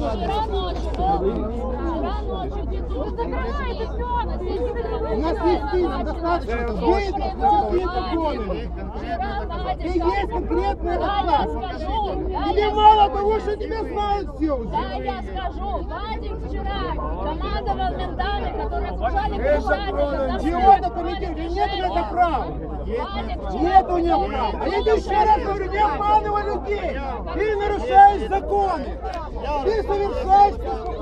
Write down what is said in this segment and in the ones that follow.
У нас есть список достаточно. Есть законы. И есть конкретный рассказ. Тебе мало того, что тебя знают все уже. Да, я скажу, Вадик вчера командовал ментами, которые окружали Крещатика. Чего документируют? Нет у него права. Нет у него права. А я тебе еще раз говорю, не обманывай людей. Ты нарушаешь законы. Ты совершаешь преступление.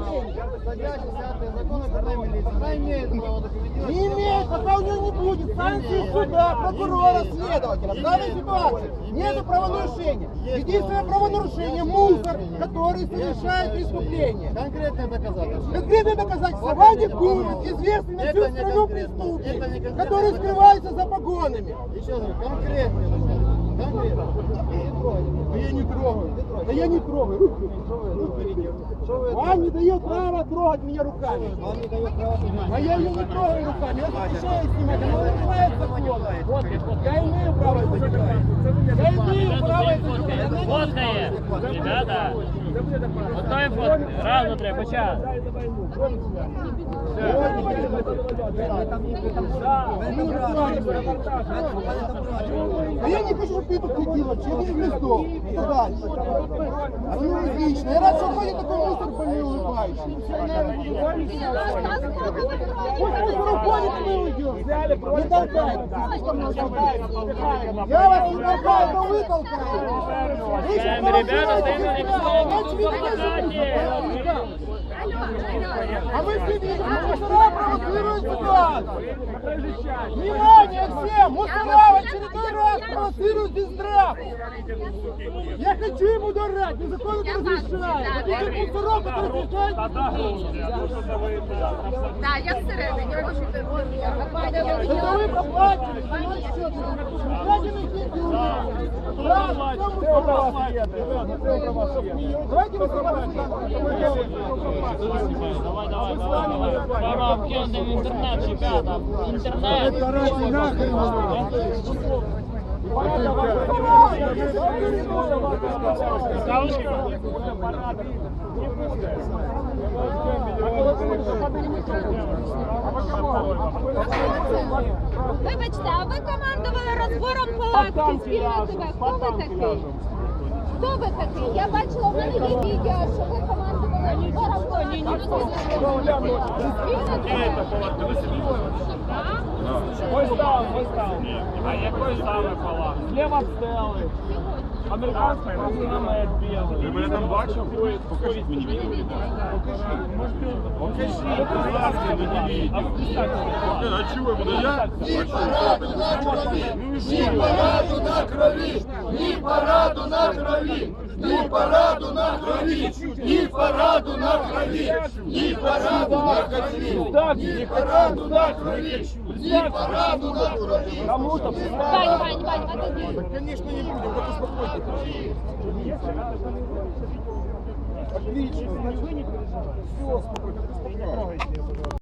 Не имеет, пока у него не будет санкций суда, прокурора, следователя. В данной ситуации нет правонарушения. Единственное правонарушение – мусор, который совершает преступление. Конкретное доказательство. Конкретное доказательство. Вадик Гуров, известный на всю страну преступник, который скрывается за погонами. Еще раз, конкретное доказательство. Да я не трогаю. Да я не трогаю. Он не дает права трогать меня руками. Он не дает права снимать. А я ее не трогаю руками, я запрещаю снимать, она нарушает закон. Я имею право это делать. Я имею право это делать. Фоткає. Ребята. Готові фотки? Разу треба, почав. А я не хочу, чтобы ты тут ходила, через листов. Что дальше? А ну отлично. Я рад, что ходит такой мусор по мне улыбаешься. Пусть мусор уходит, и мы уйдем. Не толкайте. Я вас не толкаю, но вы толкаете. Вы сейчас Чаем, ребята, провоцируете. стоим на Значит, а мы следим, мусора провоцируют ситуацию. Внимание всем! Мусора в очередной раз провоцируют безздрав! Я хочу ему дорать, но закон это разрешает. Вот этих мусоров, которые решают... Так, я всередині, я хочу Это вы проплатили, понимаете, что это? Краденый деньги у нас. Да, все у вас есть. Давайте вы Давай, давай, давай, давай. Скоро объедем интернет, ребята. Интернет. Вибачте, а ви командували розбором палатки спільноти. Хто ви такий? Хто ви такий? Я бачила, в мене є відео, що ви командували розбором палатки. Ось там, ось там. А якої саме пала? Зліва стели. Американський намет білий. Ви мене там бачив? Покажіть мені відео. Покажіть, будь ласка, мені відео. А чого буде я? Ні параду на крові, ні параду на крові, ні параду на крові, ні параду на крові, ні параду на крові, ні параду на крові, ні параду на крові, ні параду на крові. Кому-то Вань, Вань, Вань, отойди. Конечно, не будем, как успокойтесь. Отлично. Все, спокойно.